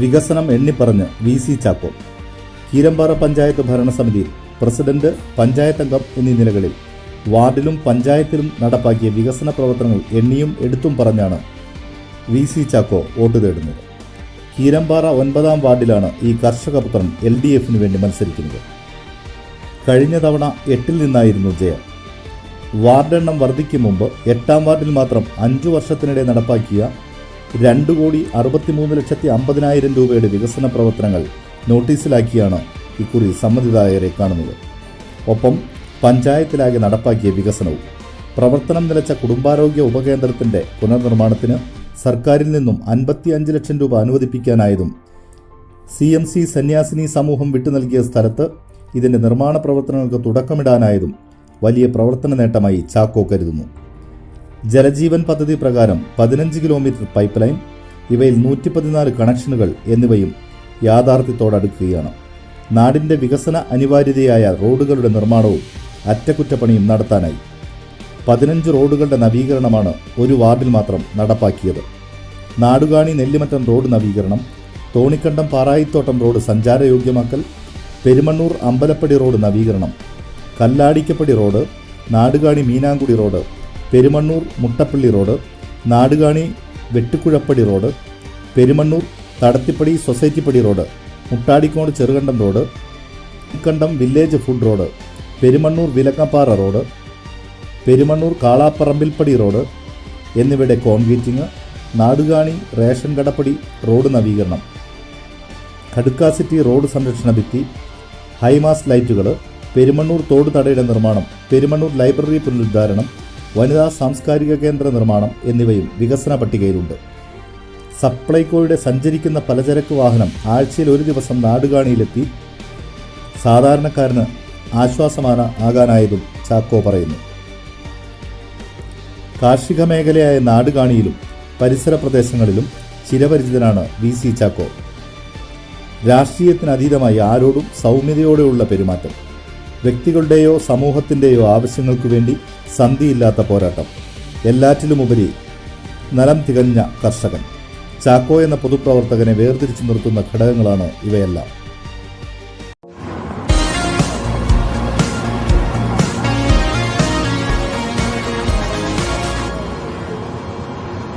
വികസനം എണ്ണിപ്പറഞ്ഞ് V C Chacko. Keerampara panchayat ഭരണസമിതിയിൽ പ്രസിഡന്റ് പഞ്ചായത്ത് അംഗം എന്നീ നിലകളിൽ വാർഡിലും പഞ്ചായത്തിലും നടപ്പാക്കിയ വികസന പ്രവർത്തനങ്ങൾ എണ്ണിയും എടുത്തും പറഞ്ഞാണ് വി സി ചാക്കോ വോട്ട് തേടുന്നത്. കീരമ്പാറ ഒൻപതാം വാർഡിലാണ് ഈ കർഷക കർഷകപുത്രൻ എൽ ഡി എഫിന് വേണ്ടി മത്സരിക്കുന്നത്. കഴിഞ്ഞ തവണ എട്ടിൽ നിന്നായിരുന്നു ജയം. വാർഡെണ്ണം വർദ്ധിക്കും മുമ്പ് എട്ടാം വാർഡിൽ മാത്രം അഞ്ചു വർഷത്തിനിടെ നടപ്പാക്കിയ രണ്ട് കോടി അറുപത്തിമൂന്ന് ലക്ഷത്തി അമ്പതിനായിരം രൂപയുടെ വികസന പ്രവർത്തനങ്ങൾ നോട്ടീസിലാക്കിയാണ് ഇക്കുറി സമ്മതിദായകരെ കാണുന്നത്. ഒപ്പം പഞ്ചായത്തിലാകെ നടപ്പാക്കിയ വികസനവും പ്രവർത്തനം നിലച്ച കുടുംബാരോഗ്യ ഉപകേന്ദ്രത്തിന്റെ പുനർനിർമ്മാണത്തിന് സർക്കാരിൽ നിന്നും അൻപത്തിയഞ്ച് ലക്ഷം രൂപ അനുവദിപ്പിക്കാനായതും സി എം സി സന്യാസിനി സമൂഹം വിട്ടു നൽകിയ സ്ഥലത്ത് ഇതിന്റെ നിർമ്മാണ പ്രവർത്തനങ്ങൾക്ക് തുടക്കമിടാനായതും വലിയ പ്രവർത്തന നേട്ടമായി ചാക്കോ കരുതുന്നു. ജലജീവൻ പദ്ധതി പ്രകാരം പതിനഞ്ച് കിലോമീറ്റർ പൈപ്പ് ലൈൻ ഇവയിൽ നൂറ്റി പതിനാല് കണക്ഷനുകൾ എന്നിവയും യാഥാർത്ഥ്യത്തോടടുക്കുകയാണ്. നാടിന്റെ വികസന അനിവാര്യതയായ റോഡുകളുടെ നിർമ്മാണവും അറ്റകുറ്റപ്പണിയും നടത്താനായി. പതിനഞ്ച് റോഡുകളുടെ നവീകരണമാണ് ഒരു വാർഡിൽ മാത്രം നടപ്പാക്കിയത്. നാടുകാണി നെല്ലിമറ്റം റോഡ് നവീകരണം തോണിക്കണ്ടം പാറായിത്തോട്ടം റോഡ് സഞ്ചാരയോഗ്യമാക്കൽ പെരുമണ്ണൂർ അമ്പലപ്പടി റോഡ് നവീകരണം Kalladikkappadi road Nadukani Meenankudi road Perumannur Muttappally road Nadukani Vettukuzhappadi road Perumannur Thadathippadi സൊസൈറ്റിപ്പടി road Muttadikkode Cherukandam road Kandam village food road Perumannur Vilakkappara road Perumannur Kalapparambilppadi road എന്നിവയുടെ കോൺക്രീറ്റിംഗ് നാടുകാണി റേഷൻ കടപ്പടി road നവീകരണം കടുക്കാസിറ്റി road സംരക്ഷണ ഭിത്തി high mast ലൈറ്റുകൾ പെരുമണ്ണൂർ തോട് തടയുടെ നിർമ്മാണം Perumannur library പുനരുദ്ധാരണം വനിതാ സാംസ്കാരിക കേന്ദ്ര നിർമ്മാണം എന്നിവയും വികസന പട്ടികയിലുണ്ട്. സപ്ലൈകോയുടെ സഞ്ചരിക്കുന്ന പലചരക്ക് വാഹനം ആഴ്ചയിൽ ഒരു ദിവസം നാടുകാണിയിലെത്തി സാധാരണക്കാരന് ആശ്വാസമാണ് ആകാനായതും ചാക്കോ പറയുന്നു. കാർഷിക മേഖലയായ നാടുകാണിയിലും പരിസര പ്രദേശങ്ങളിലും ചിരപരിചിതനാണ് വി സി ചാക്കോ. രാഷ്ട്രീയത്തിനതീതമായി ആരോടും സൗമ്യതയോടെയുള്ള പെരുമാറ്റം. വ്യക്തികളുടെയോ സമൂഹത്തിന്റെയോ ആവശ്യങ്ങൾക്കു വേണ്ടി സന്ധിയില്ലാത്ത പോരാട്ടം. എല്ലാറ്റിലുമുപരി നലം തികഞ്ഞ കർഷകൻ. ചാക്കോ എന്ന പൊതുപ്രവർത്തകനെ വേർതിരിച്ചു നിർത്തുന്ന ഘടകങ്ങളാണ് ഇവയെല്ലാം.